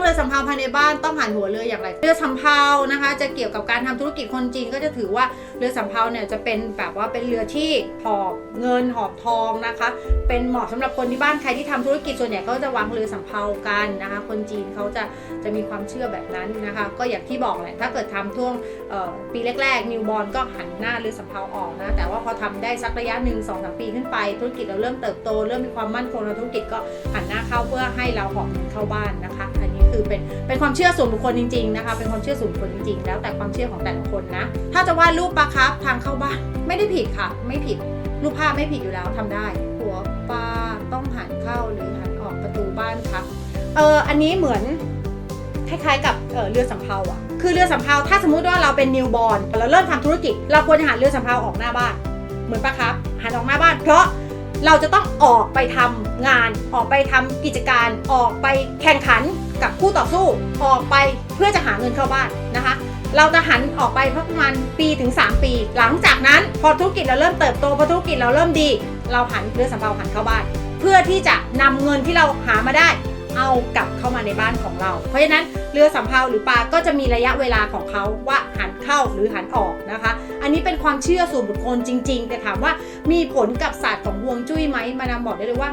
เรือสำเภาภายในบ้านต้องหันหัวเรืออย่างไร เรือสำเภานะคะ จะเกี่ยวกับการทำธุรกิจคนจีนก็จะถือว่าเรือสำเภาเนี่ยจะเป็นแบบว่าเป็นเรือที่หอบเงินหอบทองนะคะ เป็นเหมาะสำหรับคนที่บ้านใครที่ทำธุรกิจส่วนใหญ่เขาจะวางเรือสำเภากันนะคะ คนจีนเขาจะจะมีความเชื่อแบบนั้นนะคะ ก็อย่างที่บอกแหละถ้าเกิดทำช่วงปีแรกๆนิวบอลก็หันหน้าเรือสำเภาออกนะแต่ว่าพอทำได้สักระยะหนึ่งสองสามปีขึ้นไป ธุรกิจเราเริ่มเติบโตเริ่มมีความมั่นคงธุรกิจก็หันหน้าเข้าเพื่อให้เราหอบเงินเข้าบ้านนะคะ คือเป็นเป็นความเชื่อส่วนบุคคลจริง ๆนะคะ เป็นความเชื่อส่วนบุคคลจริงๆ แล้วแต่ความเชื่อของแต่ละคนนะ ถ้าจะวาดรูปปลาครับทางเข้าบ้านไม่ได้ผิดค่ะ ไม่ผิดรูปภาพไม่ผิดอยู่แล้วทำได้ หัวปลาต้องหันเข้าหรือหันออกประตูบ้านครับเอออันนี้เหมือนคล้ายๆ กับเอ่อเรือสำเภาอะคือเรือสำเภาถ้าสมมุติว่าเราเป็นนิวบอลเราเริ่มทำธุรกิจ เราควรจะหันเรือสำเภาออกหน้าบ้าน เหมือนปะครับหันออกหน้าบ้าน เพราะเราจะต้องออกไปทำงาน ออกไปทำกิจการ ออกไปแข่งขัน กับคู่ต่อสู้ออกไปเพื่อจะหาเงินเข้าบ้านนะคะ เราจะหันออกไปประมาณปีถึง 3 ปี หลังจากนั้นพอธุรกิจเราเริ่มเติบโตพอธุรกิจเราเริ่มดี เราหันเรือสำเภาหันเข้าบ้าน เพื่อที่จะนำเงินที่เราหามาได้ เอากลับเข้ามาในบ้านของเรา เพราะฉะนั้นเรือสำเภาหรือปลาก็จะมีระยะเวลาของเขาว่าหันเข้าหรือหันออกนะคะ อันนี้เป็นความเชื่อส่วนบุคคลจริง ๆ แต่ถามว่ามีผลกับศาสตร์ของฮวงจุ้ยไหมมาดามบอกได้เลยว่า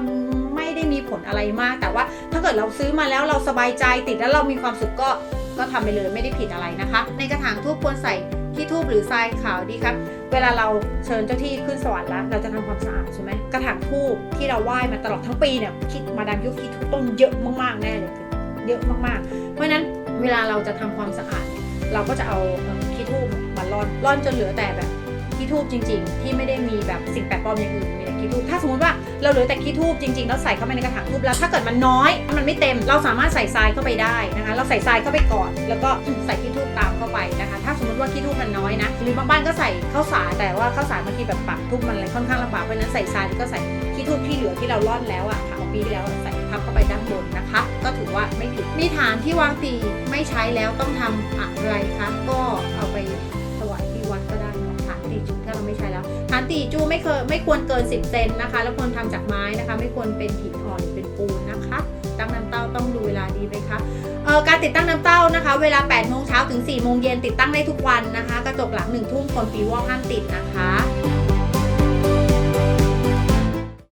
ไม่ได้มีผลอะไรมากแต่ว่า กิดเราซื้อมาแล้วเราสบายใจติดแล้วเรามีความสุขก็ก็ทำไปเลยไม่ได้ผิดอะไรนะคะ ในกระถางทูบควรใส่ขี้ทูบหรือทรายขาวดีครับ เวลาเราเชิญเจ้าที่ขึ้นสวรรค์แล้วเราจะทำความสะอาดใช่ไหมกระถางทูบที่เราไหว้มาตลอดทั้งปีเนี่ยคิดมาดามยุคคิดทูบต้องเยอะมากๆแน่เลยคือเยอะมากๆ เพราะนั้นเวลาเราจะทำความสะอาด เราก็จะเอาเอ่อขี้ทูบมาร่อนร่อนจนเหลือแต่แบบขี้ทูบจริง ๆ ที่ไม่ได้มีแบบสิ่งแปลกปลอมอย่างอื่นมี ขี้ทูบถ้าสมมติว่าเราเหลือแต่ขี้ทูบจริงๆแล้วใส่เข้าไปในกระถางทูบแล้วถ้าเกิดมันน้อยมันไม่เต็ม เราสามารถใส่ทรายเข้าไปได้นะคะ เราใส่ทรายเข้าไปก่อน แล้วก็ใส่ขี้ทูบตามเข้าไปนะคะ ถ้าสมมติว่าขี้ทูบมันน้อยนะหรือบางบ้านก็ใส่ข้าวสารแต่ว่าข้าวสารบางทีแบบปักทูบมันอะไรค่อนข้างลำบากเพราะนั้นใส่ทรายก็ใส่ขี้ทูบที่เหลือที่เราร่อนแล้วอะค่ะเอาปีแล้วใส่ทับเข้าไปด้านบนนะคะ ก็ถือว่าไม่ผิดมีฐานที่วางตีไม่ใช้แล้วต้องทำอะไรคะก็เอาไปานตีจูไม่เคยไม่ควรเกิน 10 เซนนะคะ แล้วควรทำจากไม้นะคะ ไม่ควรเป็นหินอ่อนหรือเป็นปูนนะคะ ตั้งน้ำเต้าต้องดูเวลาดีไหมคะเอ่อการติดตั้งน้ำเต้านะคะ เวลา 8 โมงเช้าถึง 4 โมงเย็นติดตั้งได้ทุกวันนะคะ กระจกหลัง1ทุ่มคนปีวอกห้ามติดนะคะ